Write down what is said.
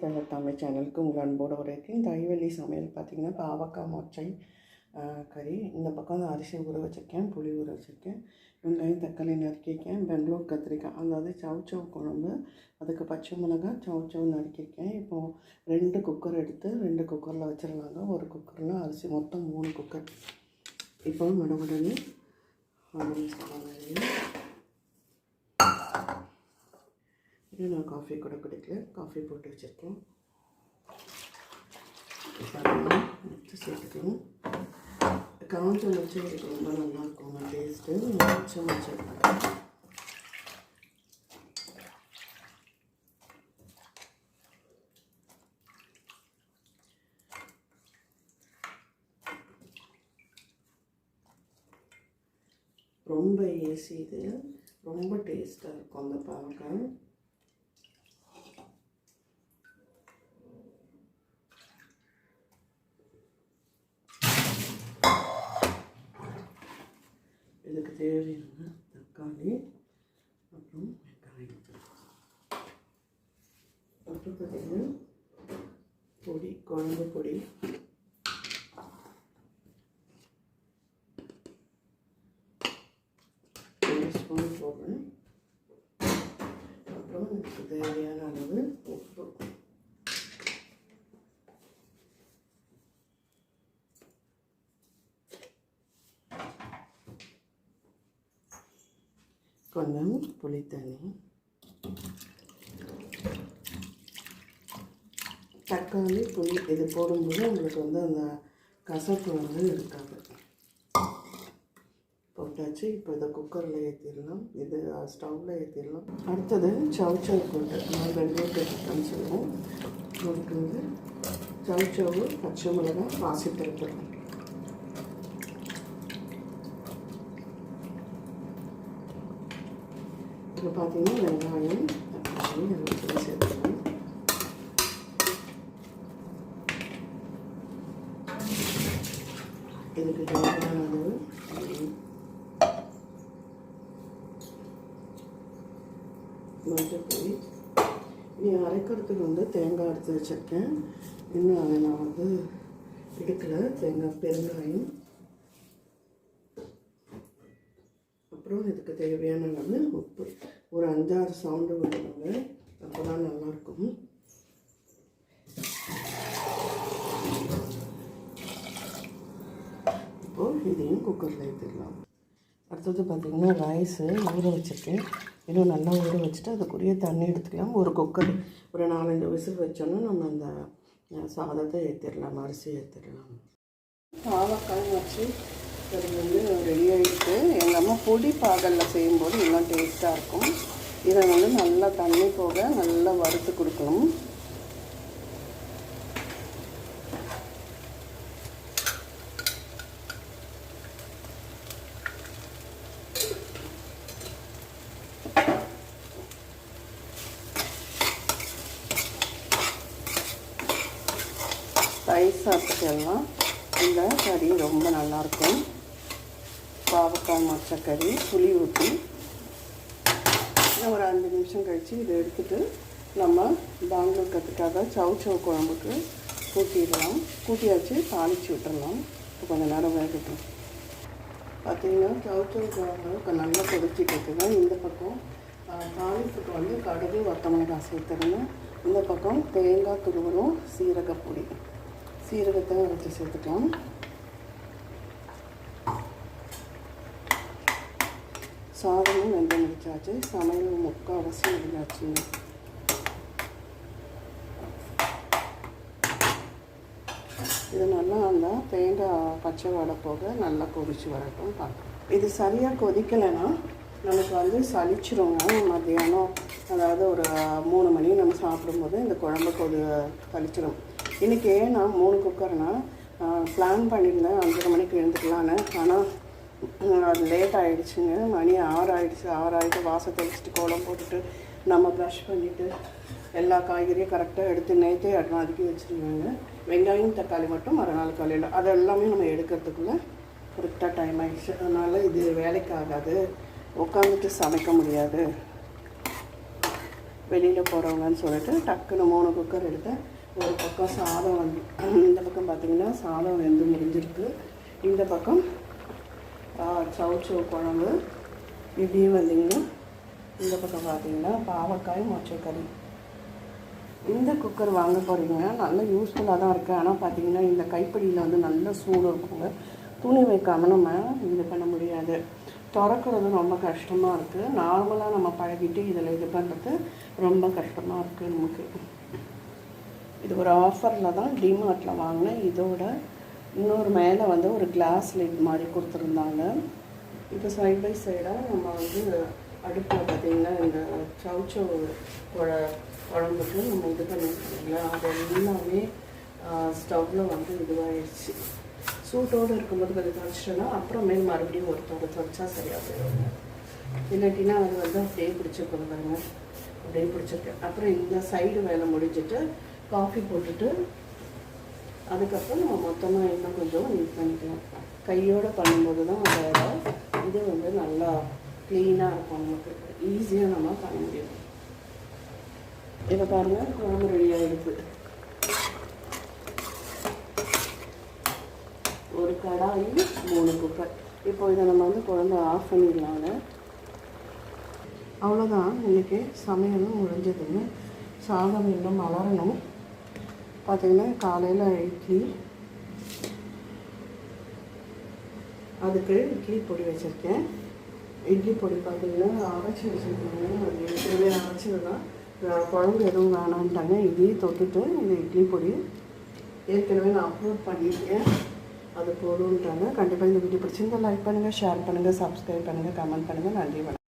தங்கள் தமிழ் சேனலுக்கு உங்கள் அன்போடு வரவேற்கிறேன் தைவெளி சமையல் பார்த்திங்கன்னா பாவக்காய் மொச்சை கறி இந்த பக்கம் அரிசி ஊற வச்சுருக்கேன் புளி ஊற வச்சுருக்கேன் வெங்காயம் தக்காளி நறுக்கியிருக்கேன் பெங்களூர் கத்திரிக்காய் அதாவது சவுச்சவ் குழம்பு அதுக்கு பச்சை மிளகாய் சவுச்சவ் நறுக்கியிருக்கேன். இப்போது ரெண்டு குக்கர் எடுத்து ரெண்டு குக்கரில் வச்சிடலாங்க ஒரு குக்கரில் அரிசி மொத்தம் மூணு குக்கர் இப்போ சொல்லுவாங்க இன்னும் நான் காஃபி கூட குடிக்கல. காஃபி போட்டு வச்சுருக்கேன். எடுத்து சேர்த்துக்கணும். காஞ்ச மச்சை இதுக்கு ரொம்ப நல்லாயிருக்கும் டேஸ்ட்டு மச்ச மச்சை ரொம்ப ஏசி இது. ரொம்ப டேஸ்ட்டாக இருக்கும் அந்த பாவக்காய் இதுக்கு தேவையான தக்காளி அப்புறம் வெங்காயம். அப்புறம் பார்த்தீங்கன்னா பொடி குழம்பு பொடி. ஸ்பூன் போடுறேன். அப்புறம் தேவையான அளவு உப்பு கொஞ்சம் புளித்தண்ணி தக்காளி புளி இது போடும்போது உங்களுக்கு வந்து அந்த கசப்பு வந்து இருக்காது போட்டாச்சு இப்போ இதை குக்கரில் ஏற்றிடலாம் இது ஸ்டவ்வில் ஏற்றிடலாம் அடுத்தது சவுச்சவ் போட்டு நான் ரெண்டு கட்டிட்டேன்னு சொல்லுவோம் உங்களுக்கு வந்து சவுச்சவு பச்சை மிளகாய் வாசிட்டு இப்போ பார்த்தீங்கன்னா வெங்காயம் தக்காளி எல்லாத்தையும் சேர்த்துக்கலாம் இதுக்கு தேவையான அளவு தண்ணி. நீ அரைக்கிறதுக்கு வந்து தேங்காய் எடுத்து வச்சுருக்கேன். இன்னும் அதை நான் வந்து எடுக்கலை. தேங்காய் பெருங்காயம். அப்புறம் இதுக்கு தேவையான அளவு உப்பு. ஒரு அஞ்சாறு சவுண்டு வருவாங்க அப்போ தான் நல்லாயிருக்கும். இப்போது இதையும் குக்கரில் ஏற்றிடலாம் அடுத்தது பார்த்திங்கன்னா ரைஸு ஊற வச்சுருக்கேன். இன்னும் நல்லா ஊற வச்சுட்டு அதுக்குரிய தண்ணி எடுத்துக்கலாம். ஒரு குக்கர் ஒரு நாலஞ்சு விசில் வச்சோன்னா நம்ம அந்த சாதத்தை ஏற்றிடலாம் அரிசி ஏற்றிடலாம் பாவக்காய் வச்சு இது வந்து ரெடி ஆகிட்டு எங்கள் அம்மா பொடி பாகலில் செய்யும்போது இன்னும் டேஸ்ட்டாக இருக்கும். இதை வந்து நல்லா தண்ணி போக நல்லா வறுத்து கொடுக்கணும். ரைஸ் சாப்பிட்டுக்கலாம். இந்த கறி ரொம்ப நல்லாயிருக்கும் பாவக்காய் மச்சக்கறி புளி ஊற்றி இன்னும் ஒரு அஞ்சு நிமிஷம் கழித்து இதை எடுத்துகிட்டு நம்ம பெங்களூர் கற்றுக்காக சவு சவு குழம்புக்கு கூட்டிடலாம். கூட்டியாச்சு தாளித்து விட்டுடலாம் இப்போ கொஞ்சம் நேரம் வேகட்டும். பார்த்தீங்கன்னா சவுச்சவு குழம்பு இப்போ நல்லா கொதிச்சிட்டு இருக்குங்க இந்த பக்கம் தாளிப்புக்கு வந்து கடுகு வத்தமிளகாய் சேர்த்துருங்க இந்த பக்கம் தேங்காய் துருவலும் சீரகப்பொடி. சீரகத்தை அரைச்சி சேர்த்துக்கலாம். சாதமும் வெந்து முடிச்சாச்சு சமையல் முக்கால்வாசி முடிஞ்சாச்சு இது நல்லா அந்த தேங்காய் பச்சை வாடை போக நல்லா கொதிச்சு வரட்டும் பார்க்கலாம். இது சரியாக கொதிக்கலைன்னா நமக்கு வந்து சளிச்சிருங்க. மத்தியானம் அதாவது ஒரு மூணு மணி நம்ம சாப்பிடும்போது இந்த குழம்பு கொதி சளிச்சிடும் இன்றைக்கி ஏன் நான் மூணு குக்கர்னால் பிளான் பண்ணியிருந்தேன். அஞ்சரை மணிக்கு எழுந்துக்கலான்னு. ஆனால் லேட் ஆகிடுச்சுங்க மணி ஆறு ஆகிடுச்சு ஆறு ஆகிட்டு வாசல் தெளிச்சிட்டு கோலம் போட்டுட்டு நம்ம ப்ரஷ் பண்ணிவிட்டு எல்லா காய்கறியும் கரெக்டாக எடுத்து நேற்றே அதுக்கு வச்சுருந்தாங்க. வெங்காயம் தக்காளி மட்டும் மறுநாள் காலையில். அது எல்லாமே நம்ம எடுக்கிறதுக்குள்ளே கரெக்டாக டைம் ஆகிடுச்சு அதனால் இது வேலைக்கு ஆகாது. உட்காந்துட்டு சமைக்க முடியாது. வெளியில் போகிறவங்கன்னு சொல்லிட்டு டக்குன்னு மூணு குக்கர் எடுத்தேன் ஒரு பக்கம் சாதம் வந்து இந்த பக்கம் பார்த்திங்கன்னா சாதம் வெந்து முடிஞ்சிருக்கு. இந்த பக்கம் சவுச்சோ குழம்பு. இப்படியே வந்தீங்கன்னா இந்த பக்கம் பார்த்தீங்கன்னா பாவக்காய் மொச்சக்கறி. இந்த குக்கர் வாங்க போகிறீங்கன்னா நல்லா யூஸ்ஃபுல்லாக தான் இருக்குது ஆனால் பார்த்தீங்கன்னா இந்த கைப்பிடியில் வந்து நல்ல சூடு இருக்குங்க. துணி வைக்காமல் நம்ம இது பண்ண முடியாது. திறக்கிறது ரொம்ப கஷ்டமாக இருக்குது நார்மலாக நம்ம பழகிட்டு இதில் இது பண்ணுறது ரொம்ப கஷ்டமாக இருக்குது நமக்கு. இது ஒரு ஆஃபரில் தான் டிமார்ட்டில் வாங்கினேன். இதோட இன்னொரு மேலே வந்து ஒரு கிளாஸ் லைட் மாதிரி கொடுத்துருந்தாங்க. இப்போ சைட் பை சைடாக நம்ம வந்து அடுப்பில் பார்த்திங்கன்னா இந்த சவுச்சோ குழ குழம்புக்கு நம்ம இது பண்ணியிருக்கோங்களா அது எல்லாமே ஸ்டவ்வில் வந்து இதுவாகிடுச்சு சூட்டோடு இருக்கும்போது கொஞ்சம் துவைச்சிட்டோன்னா அப்புறமேல் மறுபடியும் ஒருத்தவங்க துவைச்சா சரியாக போயிடுவாங்க இல்லாட்டினா அது வந்து அப்படியே பிடிச்சி பாருங்க. அப்படியே பிடிச்சிருக்கு அப்புறம் இந்த சைடு வேலை முடிஞ்சிட்டு காஃபி போட்டுட்டு அதுக்கப்புறம் நம்ம மொத்தமாக இன்னும் கொஞ்சம் நீட் பண்ணிக்கலாம். கையோடு பண்ணும்போது தான் அதோட இது வந்து நல்லா க்ளீனாக இருக்கும் நமக்கு. ஈஸியாக நம்ம பண்ண முடியும். இதை பாருங்கள் குழம்பு ரெடியாக இருக்குது ஒரு கடாயி மூணு குக்கர் இப்போ இதை நம்ம வந்து குழம்பு ஆஃப் பண்ணிடலாங்க அவ்வளோதான் இன்றைக்கி சமையலும் முடிஞ்சதுங்க சாதம் இன்னும் மலரணும். பார்த்தீங்கன்னா காலையில் இட்லி. அதுக்கு இட்லி பொடி வச்சுருக்கேன். இட்லி பொடி பார்த்தீங்கன்னா அரைச்சி வச்சுருக்காங்க அது ஏற்கனவே அரைச்சது தான் குழம்பு எதுவும் வேணான்ட்டாங்க இதையும் தொட்டுட்டு இந்த இட்லி பொடி ஏற்கனவே நான் அப்லோட் பண்ணியிருக்கேன். அது போதும்ன்றாங்க. கண்டிப்பாக இந்த வீடியோ பிடிச்சிருந்தா லைக் பண்ணுங்கள் ஷேர் பண்ணுங்கள் சப்ஸ்கிரைப் பண்ணுங்கள் கமெண்ட் பண்ணுங்கள் நன்றி வணக்கம்.